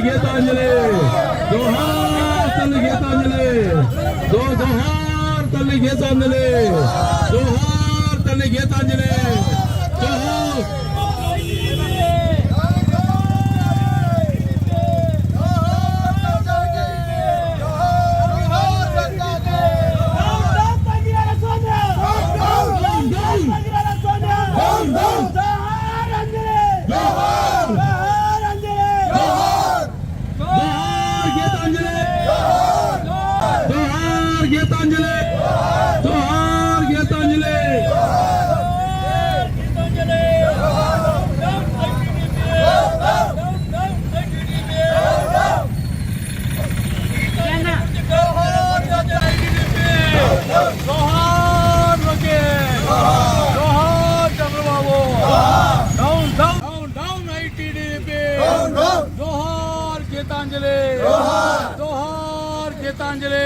गीतांजलि। जोहार तल गीतांजलि। जो जोहार तल गीतांजलि। जोहार तल गीतांजलि। జోహార్ లోకేష్ జోహార్ Chandrababu down down down down ITDP జోహార్ గీతాంజలి జోహార్ గీతాంజలి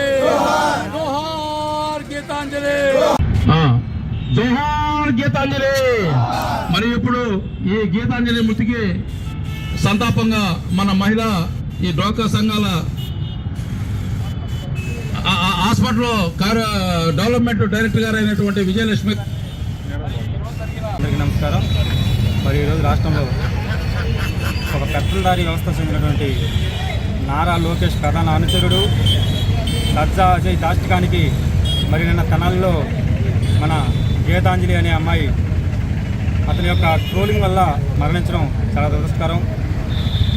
జోహార్ గీతాంజలి ఆ, జోహార్ గీతాంజలి మరి ఇప్పుడు ఈ గీతాంజలి మృతికి సంతాపంగా మన మహిళ ఈ డ్వాక్రా సంఘాల హాస్పిటల్ హాస్పిటల్లో డెవలప్మెంట్ డైరెక్టర్ గారు అయినటువంటి విజయలక్ష్మి. అందరికీ నమస్కారం. మరి ఈరోజు రాష్ట్రంలో ఒక పెత్తందారి వ్యవస్థ చెందినటువంటి నారా లోకేష్ ప్రధాన అనుచరుడు సజ్జా అజయ్ దాష్టికానికి మరి నిన్న తనాల్లో మన గీతాంజలి అనే అమ్మాయి అతని యొక్క ట్రోలింగ్ వల్ల మరణించడం చాలా దురస్కారం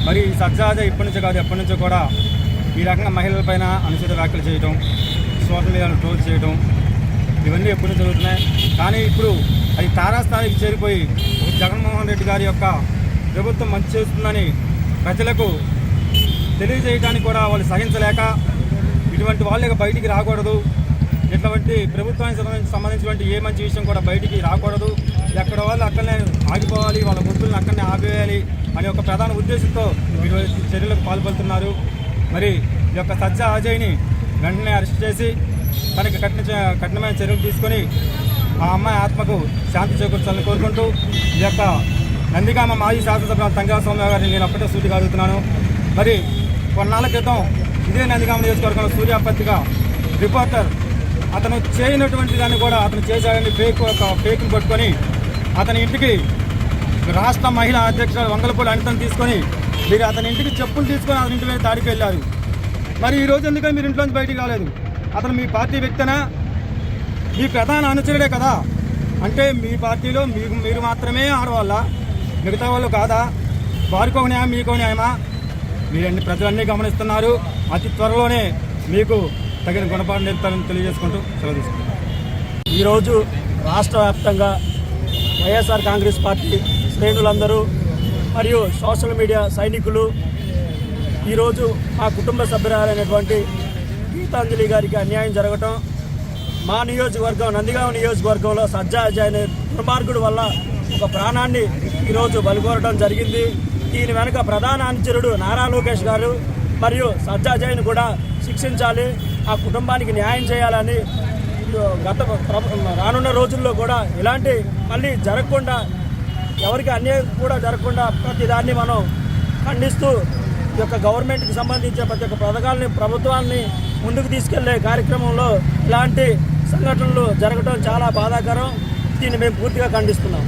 మరి సజ్జా అజయ్ ఇప్పటి నుంచో కాదు ఎప్పటి నుంచో కూడా ఈ రకంగా మహిళలపైన అనుచిత వ్యాఖ్యలు చేయడం సోషల్ మీడియాను ట్రోల్ చేయడం ఇవన్నీ ఎప్పుడు జరుగుతున్నాయి. కానీ ఇప్పుడు అది తారాస్థాయికి చేరిపోయి జగన్మోహన్ రెడ్డి గారి యొక్క ప్రభుత్వం మంచి చేస్తుందని ప్రజలకు తెలియజేయడానికి కూడా వాళ్ళు సహించలేక ఇటువంటి వాళ్ళు బయటికి రాకూడదు. ఇటువంటి ప్రభుత్వానికి సంబంధించి సంబంధించినటువంటి ఏ మంచి విషయం కూడా బయటికి రాకూడదు. ఎక్కడ వాళ్ళు అక్కడనే ఆగిపోవాలి వాళ్ళ గుర్తులను అక్కడనే ఆపేయాలి అనే ఒక ప్రధాన ఉద్దేశంతో ఈరోజు చర్యలకు పాల్పడుతున్నారు. మరి ఈ యొక్క సజ్జ అజయ్ని వెంటనే అరెస్ట్ చేసి తనకి కఠిన కఠినమైన చర్యలు తీసుకొని ఆ అమ్మాయి ఆత్మకు శాంతి చేకూర్చాలని కోరుకుంటూ ఈ యొక్క నందిగామ మాజీ శాసనసభ తంగా సౌమ్య గారిని నేను అప్పటే సూటిగా అడుగుతున్నాను. మరి కొన్నాళ్ళ క్రితం ఇదే నందిగామ నియోజకవర్గంలో సూర్యాపత్తిగా రిపోర్టర్ అతను చేయనటువంటి దాన్ని కూడా అతను చేశాడని ఫేక్ ఒక ఫేక్ని పట్టుకొని అతని ఇంటికి రాష్ట్ర మహిళా అధ్యక్షుడు వంగలపూడి అనితను తీసుకొని మీరు అతని ఇంటికి చెప్పులు తీసుకొని అతని ఇంటి మీద వెళ్ళారు. మరి ఈ రోజు ఎందుకని మీరు ఇంట్లోంచి బయటికి రాలేదు? అతను మీ పార్టీ వ్యక్తనా? మీ ప్రధాన అనుచరుడే కదా? అంటే మీ పార్టీలో మీకు మీరు మాత్రమే ఆడవాళ్ళ? మిగతా వాళ్ళు కాదా? వారికో న్యాయం మీకో న్యాయమా? మీరన్ని ప్రజలన్నీ గమనిస్తున్నారు. అతి త్వరలోనే మీకు తగిన గుణపాఠం నేర్పుతారని తెలియజేసుకుంటూ సెలవు తీసుకుంటాం ఈరోజు రాష్ట్ర వ్యాప్తంగా వైఎస్ఆర్ కాంగ్రెస్ పార్టీ శ్రేణులందరూ మరియు సోషల్ మీడియా సైనికులు. ఈరోజు మా కుటుంబ సభ్యురాలైనటువంటి గీతాంజలి గారికి అన్యాయం జరగటం మా నియోజకవర్గం నందిగామ నియోజకవర్గంలో సజ్జా అజయ్ అనే దుర్మార్గుడు వల్ల ఒక ప్రాణాన్ని ఈరోజు బలికోరడం జరిగింది. దీని వెనుక ప్రధాన అనుచరుడు నారా లోకేష్ గారు మరియు సజ్జా అజయ్ను కూడా శిక్షించాలి ఆ కుటుంబానికి న్యాయం చేయాలని గత ప్ర రానున్న రోజుల్లో కూడా ఇలాంటి మళ్ళీ జరగకుండా ఎవరికి అన్యాయం కూడా జరగకుండా ప్రతిదాన్ని మనం ఖండిస్తూ ఈ యొక్క గవర్నమెంట్కి సంబంధించిన ప్రతి ఒక్క పథకాలని ప్రభుత్వాన్ని ముందుకు తీసుకెళ్ళే కార్యక్రమంలో ఇలాంటి సంఘటనలు జరగడం చాలా బాధాకరం. దీన్ని మేము పూర్తిగా ఖండిస్తున్నాం.